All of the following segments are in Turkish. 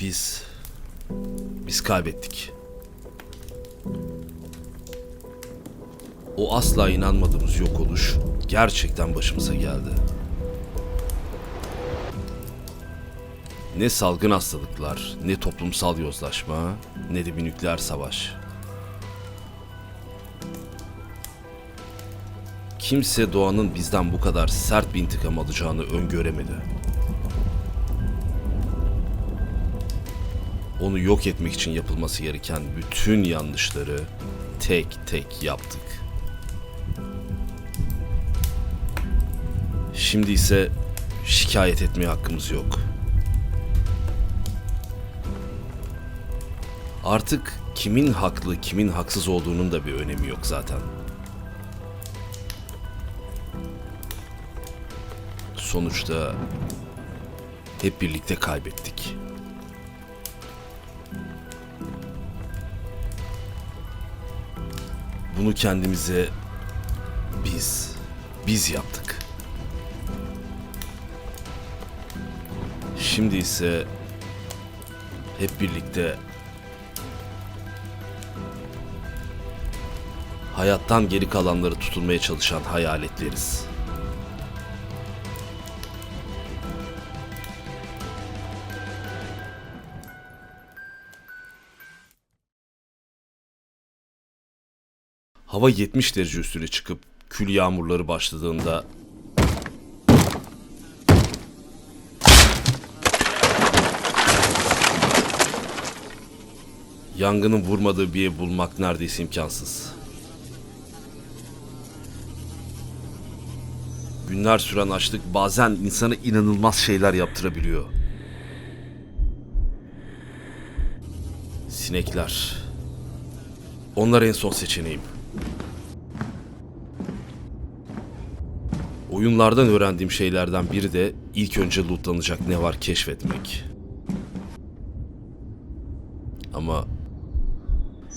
Biz... Biz kaybettik. O asla inanmadığımız yok oluş gerçekten başımıza geldi. Ne salgın hastalıklar, ne toplumsal yozlaşma, ne de bir nükleer savaş. Kimse doğanın bizden bu kadar sert bir intikam alacağını öngöremedi. Onu yok etmek için yapılması gereken bütün yanlışları tek tek yaptık. Şimdi ise şikayet etmeye hakkımız yok. Artık kimin haklı, kimin haksız olduğunun da bir önemi yok zaten. Sonuçta hep birlikte kaybettik. Bunu kendimize biz biz yaptık. Şimdi ise hep birlikte hayattan geri kalanları tutulmaya çalışan hayaletleriz. Hava 70 derece üstüne çıkıp kül yağmurları başladığında yangının vurmadığı bir ev bulmak neredeyse imkansız. Günler süren açlık bazen insana inanılmaz şeyler yaptırabiliyor. Sinekler. Onlar en son seçeneğim. Oyunlardan öğrendiğim şeylerden biri de ilk önce lootlanacak ne var keşfetmek. Ama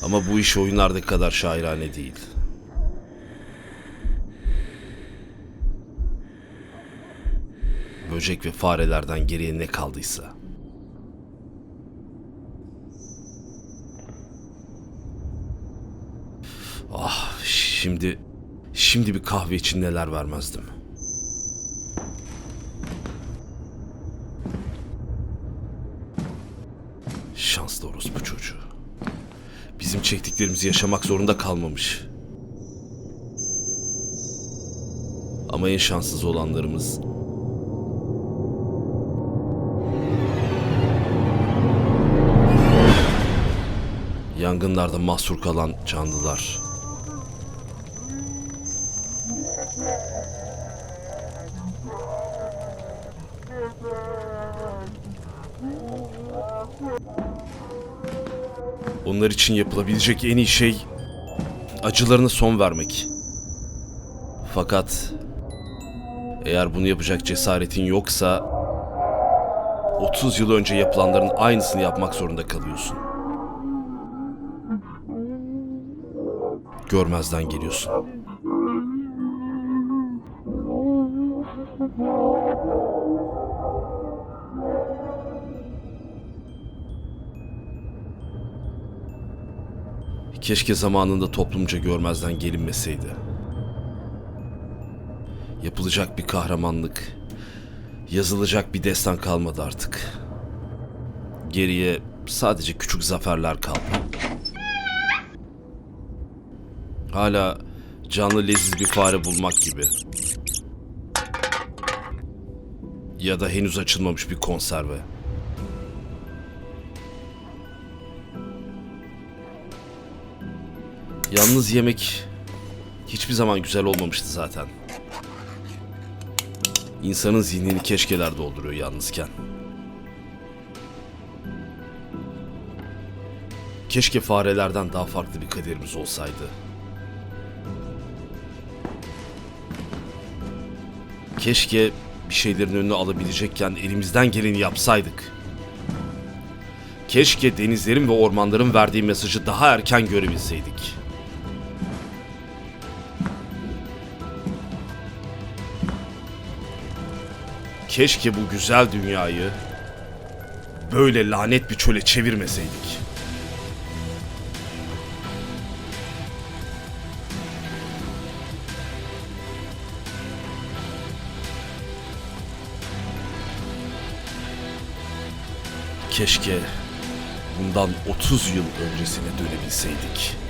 ama bu iş oyunlardaki kadar şairane değil. Böcek ve farelerden geriye ne kaldıysa. Ah şimdi şimdi bir kahve için neler vermezdim. Şanslı orospu çocuğu. Bizim çektiklerimizi yaşamak zorunda kalmamış. Ama en şanssız olanlarımız yangınlarda mahsur kalan canlılar. Onlar için yapılabilecek en iyi şey acılarına son vermek. Fakat eğer bunu yapacak cesaretin yoksa 30 yıl önce yapılanların aynısını yapmak zorunda kalıyorsun. Görmezden geliyorsun. Keşke zamanında toplumca görmezden gelinmeseydi. Yapılacak bir kahramanlık, yazılacak bir destan kalmadı artık. Geriye sadece küçük zaferler kaldı. Hala canlı leziz bir fare bulmak gibi. Ya da henüz açılmamış bir konserve. Yalnız yemek hiçbir zaman güzel olmamıştı zaten. İnsanın zihnini keşkeler dolduruyor yalnızken. Keşke farelerden daha farklı bir kaderimiz olsaydı. Keşke bir şeylerin önünü alabilecekken elimizden geleni yapsaydık. Keşke denizlerin ve ormanların verdiği mesajı daha erken görebilseydik. Keşke bu güzel dünyayı böyle lanet bir çöle çevirmeseydik. Keşke bundan 30 yıl öncesine dönebilseydik.